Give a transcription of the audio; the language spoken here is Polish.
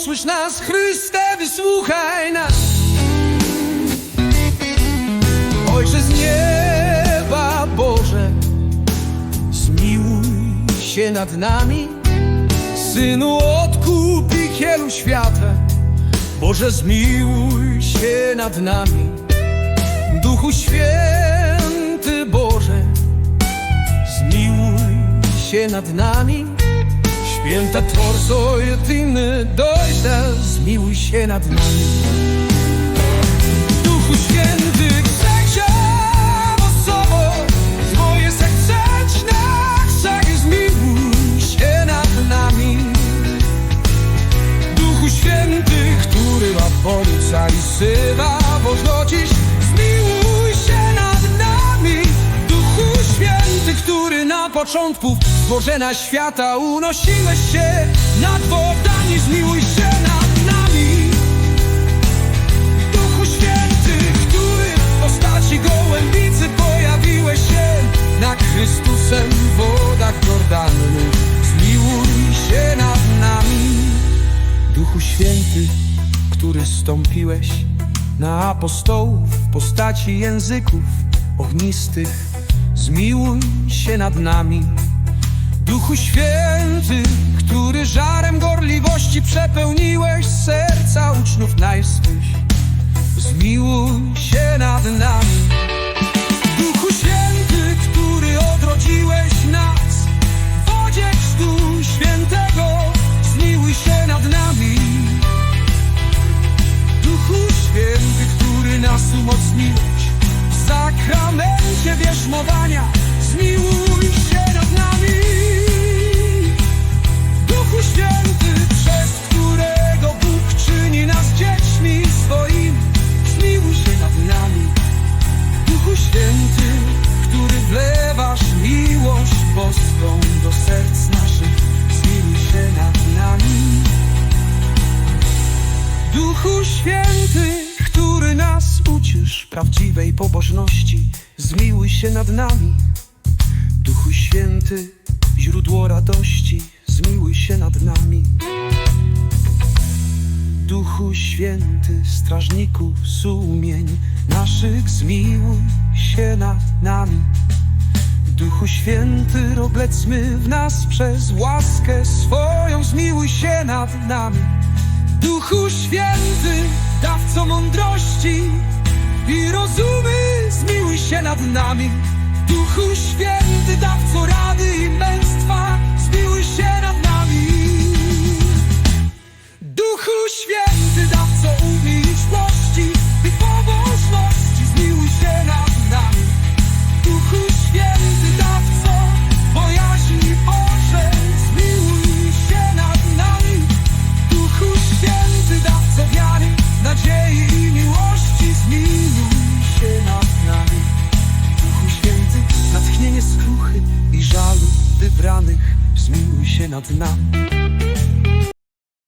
usłysz nas, Chryste, wysłuchaj nas. Ojcze z nieba, Boże, zmiłuj się nad nami. Synu odkupicielu świata, Boże, zmiłuj się nad nami. Duchu Święty Boże, zmiłuj się nad nami. Święta Tworco jedyny, dojda, zmiłuj się nad nami. Duchu Święty, przeciał osobą, Twoje serdeczne krzaki, zmiłuj się nad nami. Duchu Święty, który ma pomóc, a i syna pożnocić, zmiłuj się nad nami. Duchu Święty, który na początku stworzenia świata unosiłeś się nad wodami, Święty, który stąpiłeś na apostołów w postaci języków ognistych, zmiłuj się nad nami. Duchu Święty, który żarem gorliwości przepełniłeś serca uczniów najswych, zmiłuj się nad nami. Wierzmowania, zmiłuj się nad nami. Duchu Święty, przez którego Bóg czyni nas dziećmi swoimi, zmiłuj się nad nami. Duchu Święty, który wlewasz miłość boską do serc naszych, zmiłuj się nad nami. Duchu Święty, uczysz prawdziwej pobożności, zmiłuj się nad nami. Duchu Święty, źródło radości, zmiłuj się nad nami. Duchu Święty, strażniku sumień naszych, zmiłuj się nad nami. Duchu Święty, oblecmy w nas przez łaskę swoją, zmiłuj się nad nami. Duchu Święty, dawco mądrości i rozumy, zmiłuj się nad nami. Duchu Święty, dawco rady i męstwa, zmiłuj się nad nami. Duchu Święty, wybranych Zmiłuj się nad nami.